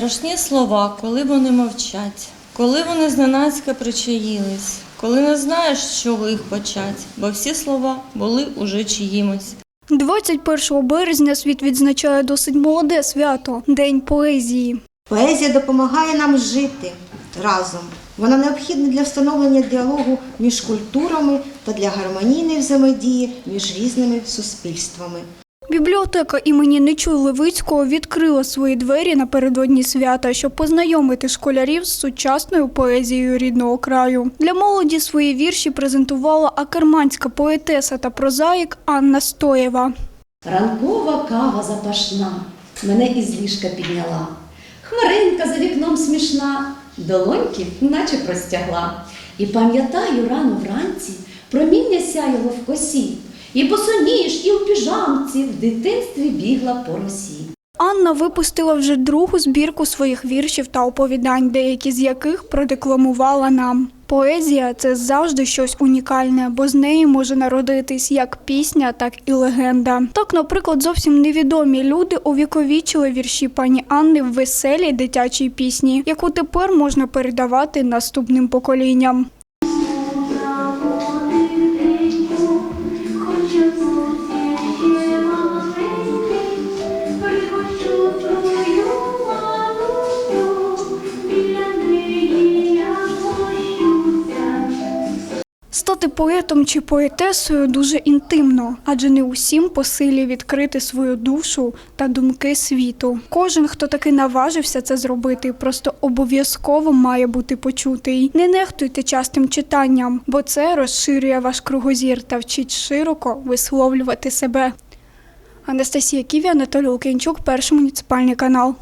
Страшні слова, коли вони мовчать, коли вони зненацька причаїлись, коли не знаєш, з чого їх почать, бо всі слова були уже чиїмось. 21 березня світ відзначає досить молоде свято День поезії. Поезія допомагає нам жити разом. Вона необхідна для встановлення діалогу між культурами та для гармонійної взаємодії між різними суспільствами. Бібліотека імені Нечуй Левицького відкрила свої двері напередодні свята, щоб познайомити школярів з сучасною поезією рідного краю. Для молоді свої вірші презентувала акерманська поетеса та прозаїк Анна Стоєва. Ранкова кава запашна мене із ліжка підняла. Хмаринка за вікном смішна, долоньки наче простягла. І пам'ятаю рано вранці проміння сяяло в косі, і босоніж, і в піжамці в дитинстві бігла по росі. Анна випустила вже другу збірку своїх віршів та оповідань, деякі з яких продекламувала нам. Поезія це завжди щось унікальне, бо з неї може народитись як пісня, так і легенда. Так, наприклад, зовсім невідомі люди увіковічили вірші пані Анни в веселій дитячій пісні, яку тепер можна передавати наступним поколінням. Стати поетом чи поетесою дуже інтимно, адже не усім по силі відкрити свою душу та думки світу. Кожен, хто таки наважився це зробити, просто обов'язково має бути почутий. Не нехтуйте частим читанням, бо це розширює ваш кругозір та вчить широко висловлювати себе. Анастасія Ківі, Анатолій Лук'янчук, перший муніципальний канал.